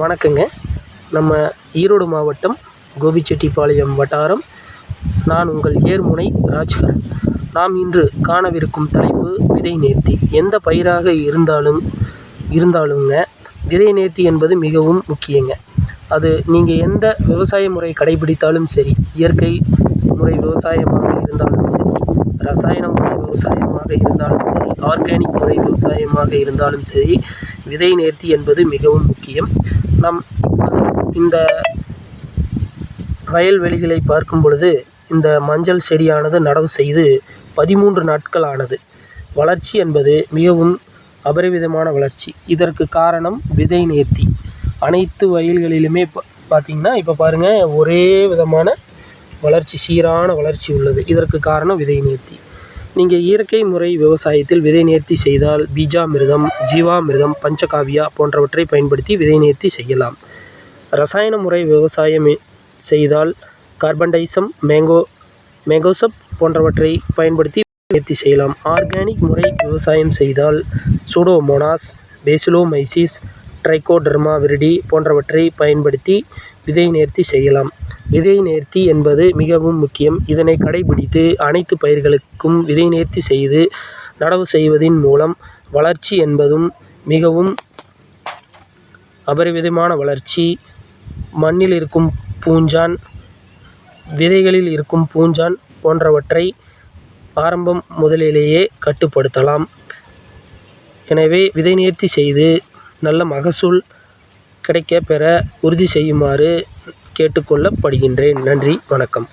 வணக்கங்க. நம்ம ஈரோடு மாவட்டம் கோபிச்செட்டிப்பாளையம் வட்டாரம். நான் உங்கள் ஏர்முனை ராஜ்கர். நாம் இன்று காணவிருக்கும் தலைப்பு விதை நேர்த்தி. எந்த பயிராக இருந்தாலும் இருந்தாலுங்க விதை நேர்த்தி என்பது மிகவும் முக்கியங்க. அது நீங்கள் எந்த விவசாய முறை கடைபிடித்தாலும் சரி இயற்கை முறை விவசாயமாக இருந்தாலும் சரி ரசாயன முறை விவசாயமாக இருந்தாலும் சரி ஆர்கானிக் முறை விவசாயமாக இருந்தாலும் சரி விதை நேர்த்தி என்பது மிகவும் முக்கியம். நம் இப்பொழுது இந்த வயல்வெளிகளை பார்க்கும் பொழுது இந்த மஞ்சள் செடியானது நடவு செய்து பதிமூன்று நாட்கள் ஆனது வளர்ச்சி என்பது மிகவும் அபரிவிதமான வளர்ச்சி. இதற்கு காரணம் விதை நேர்த்தி. அனைத்து வயல்களிலுமே பார்த்திங்கன்னா பார்த்தீங்கன்னா இப்போ பாருங்கள் ஒரே விதமான வளர்ச்சி சீரான வளர்ச்சி உள்ளது. இதற்கு காரணம் விதை நேர்த்தி. நீங்கள் இயற்கை முறை விவசாயத்தில் விதை நேர்த்தி செய்தால் பீஜாமிர்தம் ஜீவாமிர்தம் பஞ்சகாவியா போன்றவற்றை பயன்படுத்தி விதை நேர்த்தி செய்யலாம். ரசாயன முறை விவசாயம் செய்தால் கார்பன்டைசம் மேங்கோ மேங்கோசப் போன்றவற்றை பயன்படுத்தி நேர்த்தி செய்யலாம். ஆர்கானிக் முறை விவசாயம் செய்தால் சூடோமோனாஸ் பேசிலோமைசிஸ் ட்ரைகோடர்மா விரிடி போன்றவற்றை பயன்படுத்தி விதை நேர்த்தி செய்யலாம். விதை நேர்த்தி என்பது மிகவும் முக்கியம். இதனை கடைபிடித்து அனைத்து பயிர்களுக்கும் விதை நேர்த்தி செய்து நடவு செய்வதின் மூலம் வளர்ச்சி என்பதும் மிகவும் அபரிவிதமான வளர்ச்சி. மண்ணில் இருக்கும் பூஞ்சான் விதைகளில் இருக்கும் பூஞ்சான் போன்றவற்றை ஆரம்பம் முதலிலேயே கட்டுப்படுத்தலாம். எனவே விதை நேர்த்தி செய்து நல்ல மகசூல் கிடைக்கப் பெற உறுதி செய்யுமாறு கேட்டுக்கொள்ளப்படுகின்றேன். நன்றி வணக்கம்.